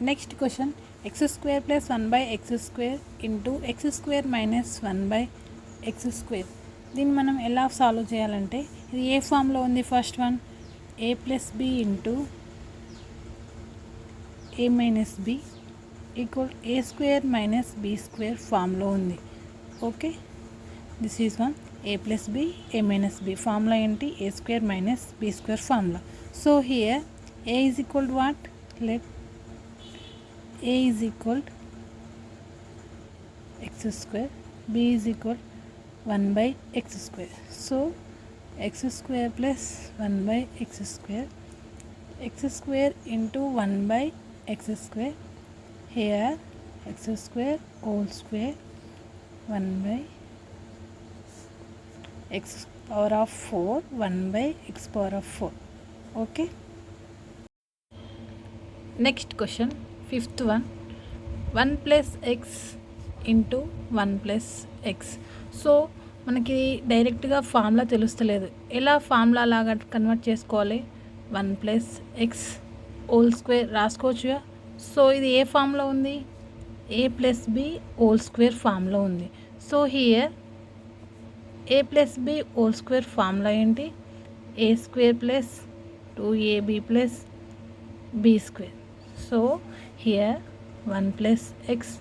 Next question x square plus one by x square into x square minus one by x square దీన్ని మనం ఎలా solve చేయాలంటే ఇది ఏ ఫామ్లో ఉంది first one a plus b into a minus b equal a square minus b square ఫామ్లో ఉంది. Okay this is one a plus b a minus b formula ఏంటి? A square minus b square formula so here a is equal what let a is equal x square b is equal 1 by x square. So x square plus 1 by x square x square into 1 by x square. Here x square whole square 1 by x power of 4 1 by x power of 4 okay? Next question. Fifth one. One plus x into one plus x. So మనకి డైరెక్ట్గా formula తెలుస్తలేదు. ఎలా formula లాగా convert చేసుకోవాలి? One plus x whole square రాసుకోవచ్చుగా so ఇది ఏ ఫామ్లో ఉంది? A plus b whole square ఫామ్లో ఉంది. So here a plus b whole square formula ఏంటి? A square plus two a b plus b square. So Here 1 plus x.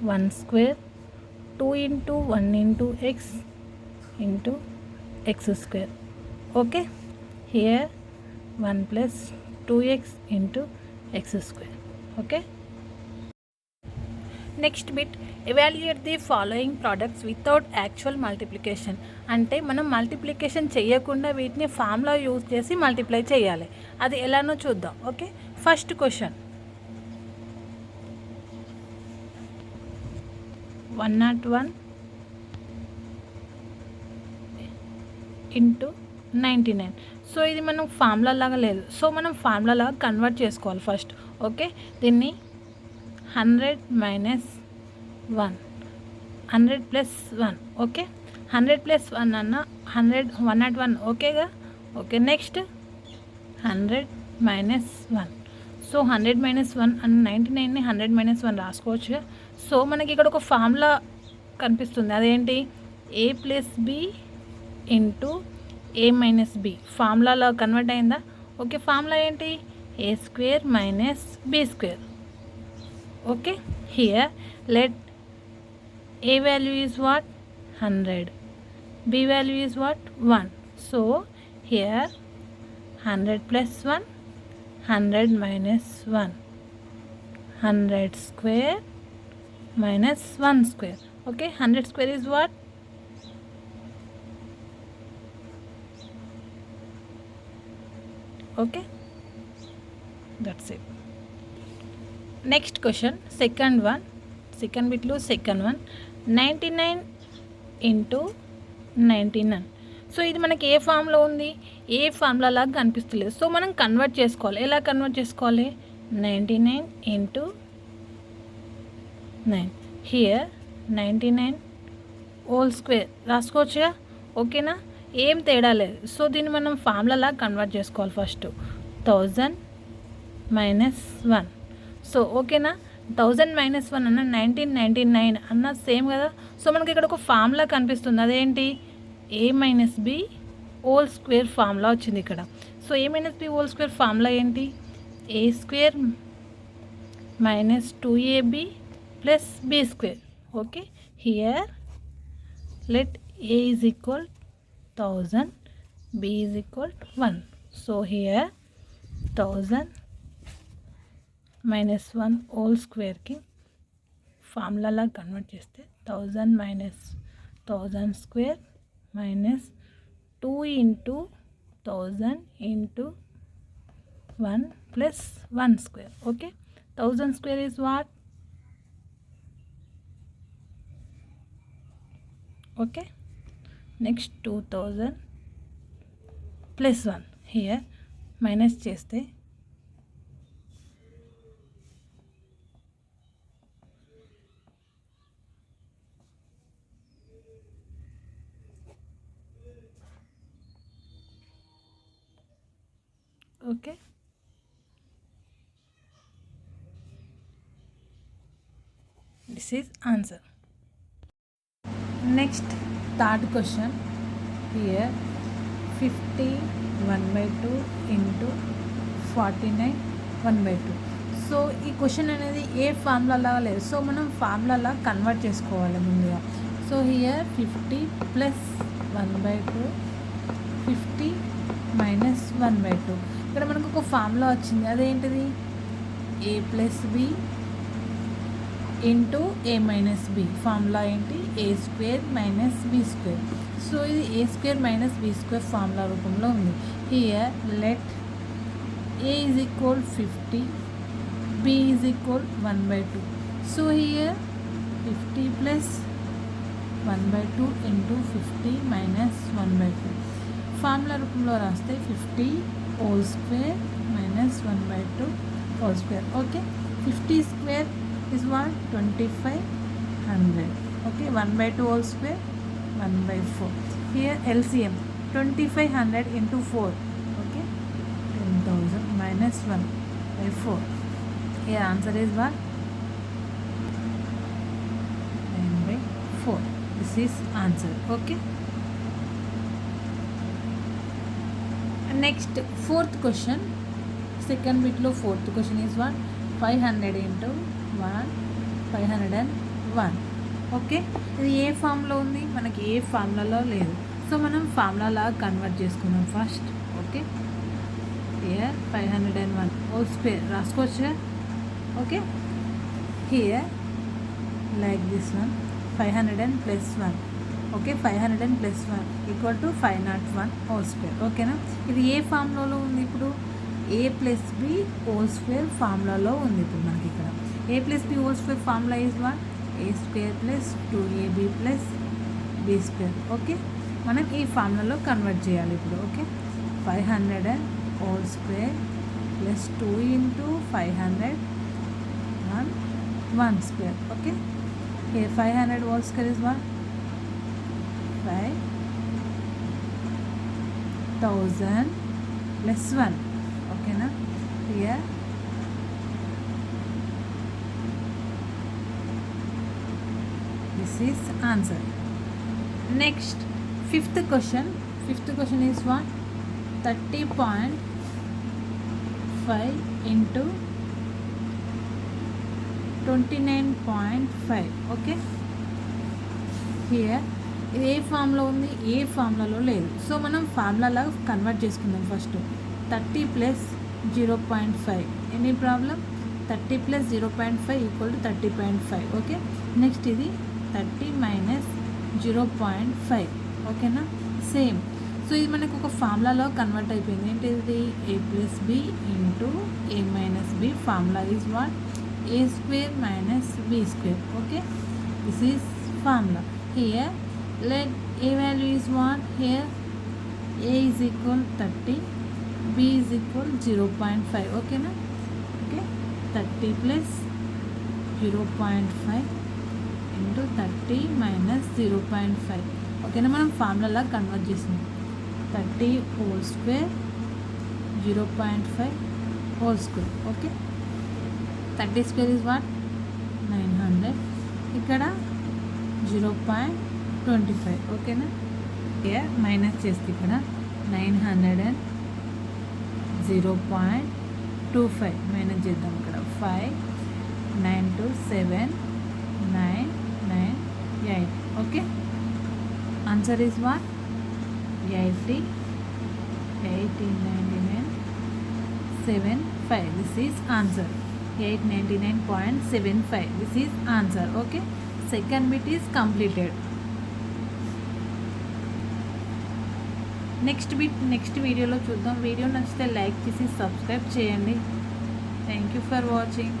1 square 2 into 1 into x into x square. Okay? Here 1 plus 2x into x square. Okay? Next bit evaluate the following products without actual multiplication అంటే మనం multiplication చేయకుండా వీటిని ఫామ్లో use చేసి multiply చేయాలి. అది ఎలానో చూద్దాం okay first question one nought one into ninety nine so ఇది మనం ఫార్ములా లాగా లేదు. సో మనం ఫార్ములా లాగా కన్వర్ట్ చేసుకోవాలి ఫస్ట్ ఓకే దీన్ని hundred minus one. Hundred plus one okay? Hundred plus one అన్న hundred one nought one ఓకేగా? Okay next. Hundred minus one. So hundred minus one అన్న నైంటీ నైన్ని హండ్రెడ్ మైనస్ వన్ రాసుకోవచ్చు. So మనకి ఇక్కడ ఒక formula కనిపిస్తుంది. అదేంటి? A plus b into a minus b ఫార్ములాలో convert అయిందా? ఓకే ఫార్ములా ఏంటి? A square minus b square. Okay? Here let a value is what? 100 b value is what? 1 so here 100 plus 1 100 minus 1 100 square minus 1 square. Okay? 100 square is what? Okay? That's it next question second one second బిట్లో second one ninety nine into ninety nine so ఇది మనకి ఏ ఫామ్లో ఉంది? ఏ ఫామ్లో లాగా కనిపిస్తలేదు. So మనం convert చేసుకోవాలి. ఎలా కన్వర్ట్ చేసుకోవాలి? Ninety nine into nine here ninety nine whole square రాసుకోవచ్చుగా? ఓకేనా? ఏం తేడా లేదు. సో దీన్ని మనం ఫామ్లలా కన్వర్ట్ చేసుకోవాలి first thousand minus one so ఓకేనా? థౌజండ్ మైనస్ వన్ అన్న నైన్టీన్ నైంటీ నైన్ అన్న సేమ్ కదా? సో మనకి ఇక్కడ ఒక ఫామ్లా కనిపిస్తుంది. అదేంటి? A minus b whole square formula వచ్చింది ఇక్కడ. So a minus b whole square formula ఏంటి? A square minus two a b plus b square okay here let a is equal thousand b is equal one so here thousand minus one whole స్క్వేర్కి ఫార్ములాలా convert చేస్తే thousand minus thousand square minus two into thousand into one plus one square okay thousand square is what okay next two thousand plus one here minus చేస్తే okay. This is answer next third question here fifty one by two into forty nine one by two so ఈ question అనేది ఏ formula లేదు. So మనం formula convert చేసుకోవాలి ముందుగా. So here fifty plus one by two fifty minus one by two ఇక్కడ మనకు ఒక ఫార్ములా వచ్చింది. అదేంటిది? A plus b into a minus b formula ఏంటి? A square minus b square so ఇది a square minus b square formula రూపంలో ఉంది. Here let a is equal fifty b is equal one by two so here fifty plus one by two into fifty minus one by two formula రూపంలో రాస్తే fifty whole square minus one by two whole square okay fifty square is what 2500 okay 1 by 2 whole square 1 by 4 here LCM 2500 into 4 okay 10000 minus 1 by 4 here answer is what 9 by 4 this is answer okay next fourth question second next fourth question second బిట్లో fourth question is one five hundred into one five hundred and one okay ఇది ఏ ఫామ్లో ఉంది? మనకి ఏ ఫార్ములాలో లేదు. So మనం formula convert చేసుకున్నాం first okay here five hundred and one oh square రాసుకోవచ్చు? Okay here like this one five hundred and plus one okay five hundred and plus one equal to five nought one whole square ఓకేనా? ఇది ఏ ఫార్ములాలో ఉంది ఇప్పుడు? A plus b whole square ఫార్ములాలో ఉంది ఇప్పుడు మనకి ఇక్కడ. A plus b whole square formula is one a square plus two a b plus b square okay? మనం ఈ ఫార్ములాలో కన్వర్ట్ చేయాలి ఇప్పుడు. Okay? Five hundred whole square plus two into five hundred one one square okay? A five hundred whole square is one by 1000 plus 1 okay na? Here this is answer. Next fifth question. Fifth question is what? 30.5 into 29.5 okay? Here. ఇది ఏ ఫామ్లో ఉంది ఏ ఫామ్లలో లేదు. So మనం ఫార్ములాగా convert చేసుకుందాం first. Thirty plus zero point five. Any problem? Thirty plus zero point five equal to thirty point five. Okay? Next ఇది thirty minus zero point five. ఓకేనా? సేమ్. సో ఇది మనకు ఒక ఫార్ములాలో కన్వర్ట్ అయిపోయింది. ఏంటిది? A plus b into a minus b. Formula is what? A square minus b square. Okay? This is formula here let a value is what here a is equal thirty b is equal zero point five ఓకేనా okay thirty plus zero point five into thirty minus zero point five ఓకేనా మనం formula convert చేసింది thirty whole square zero point five whole square okay thirty square is what nine hundred ఇక్కడ zero point twenty five ఓకేనా minus చేస్తే ఇక్కడ nine hundred and zero point two five minus చేద్దాం ఇక్కడ five nine two seven nine nine eight okay answer is one eighty eighteen ninety nine seven five this is answer eight ninety nine point seven five this is answer okay second bit is completed next bit next వీడియోలో చూద్దాం. Video నచ్చితే like చేసి subscribe చేయండి. Thank you for watching